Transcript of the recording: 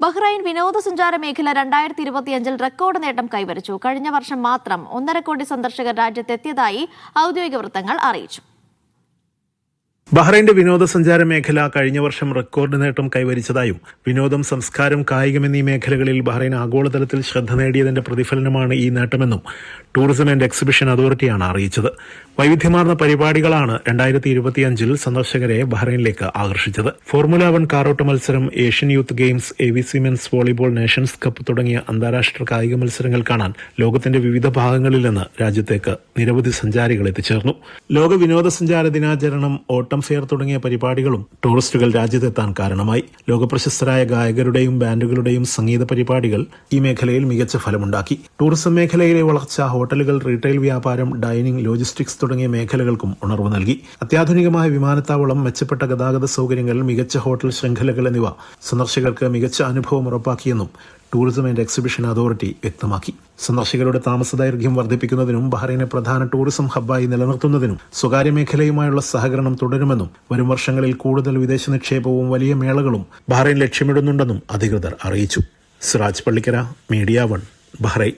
Bahrain വിനോദസഞ്ചാര മേഖല രണ്ടായിരത്തി ഇരുപത്തിയഞ്ചിൽ റെക്കോർഡ് നേട്ടം കൈവരിച്ചു. കഴിഞ്ഞ വർഷം മാത്രം ഒന്നര കോടി സന്ദർശകർ രാജ്യത്തെത്തിയതായി ഔദ്യോഗിക വൃത്തങ്ങൾ അറിയിച്ചു. ബഹ്റൈന്റെ വിനോദസഞ്ചാര മേഖല കഴിഞ്ഞ വർഷം റെക്കോർഡ് നേട്ടം കൈവരിച്ചതായും വിനോദം സംസ്കാരം കായികം എന്നീ മേഖലകളിൽ ബഹ്റൈൻ ആഗോളതലത്തിൽ ശ്രദ്ധ നേടിയതിന്റെ പ്രതിഫലനമാണ് ഈ നേട്ടമെന്നും ടൂറിസം ആൻഡ് എക്സിബിഷൻ അതോറിറ്റിയാണ് അറിയിച്ചത്. വൈവിധ്യമാർന്ന പരിപാടികളാണ് രണ്ടായിരത്തി ഇരുപത്തിയഞ്ചിൽ സന്ദർശകരെ ബഹ്റൈനിലേക്ക് ആകർഷിച്ചത്. ഫോർമുല വൺ കാറോട്ട് മത്സരം Asian youth games A V C men's volleyball nations cup തുടങ്ങിയ അന്താരാഷ്ട്ര കായിക മത്സരങ്ങൾ കാണാൻ ലോകത്തിന്റെ വിവിധ ഭാഗങ്ങളിൽ നിന്ന് രാജ്യത്തേക്ക് നിരവധി സഞ്ചാരികൾ എത്തിച്ചേർന്നു. ലോക വിനോദസഞ്ചാര ദിനാചരണം ഓട്ടം ഫെയർ തുടങ്ങിയ പരിപാടികളും ടൂറിസ്റ്റുകൾ രാജ്യത്തെത്താൻ കാരണമായി. ലോകപ്രശസ്തരായ ഗായകരുടെയും ബാൻഡുകളുടെയും സംഗീത പരിപാടികൾ ഈ മേഖലയിൽ മികച്ച ഫലമുണ്ടാക്കി. ടൂറിസം മേഖലയിലെ വളർച്ച ഹോട്ടലുകൾ റീറ്റെയിൽ വ്യാപാരം ഡൈനിങ് ലോജിസ്റ്റിക്സ് തുടങ്ങിയ മേഖലകൾക്കും ഉണർവ് നൽകി. അത്യാധുനികമായ വിമാനത്താവളം മെച്ചപ്പെട്ട ഗതാഗത സൗകര്യങ്ങൾ മികച്ച ഹോട്ടൽ ശൃംഖലകൾ എന്നിവ സന്ദർശകർക്ക് മികച്ച അനുഭവം ഉറപ്പാക്കിയെന്നും ടൂറിസം ആൻഡ് എക്സിബിഷൻ അതോറിറ്റി വ്യക്തമാക്കി. സന്ദർശകരുടെ താമസ ദൈർഘ്യം വർദ്ധിപ്പിക്കുന്നതിനും ബഹ്റൈനെ പ്രധാന ടൂറിസം ഹബ്ബായി നിലനിർത്തുന്നതിനും സ്വകാര്യ മേഖലയുമായുള്ള സഹകരണം തുടരുമെന്നും വരും വർഷങ്ങളിൽ കൂടുതൽ വിദേശ നിക്ഷേപവും വലിയ മേളകളും ബഹ്റൈൻ ലക്ഷ്യമിടുന്നുണ്ടെന്നും അധികൃതർ അറിയിച്ചു. Siraj Pallikkara media one Bahrain.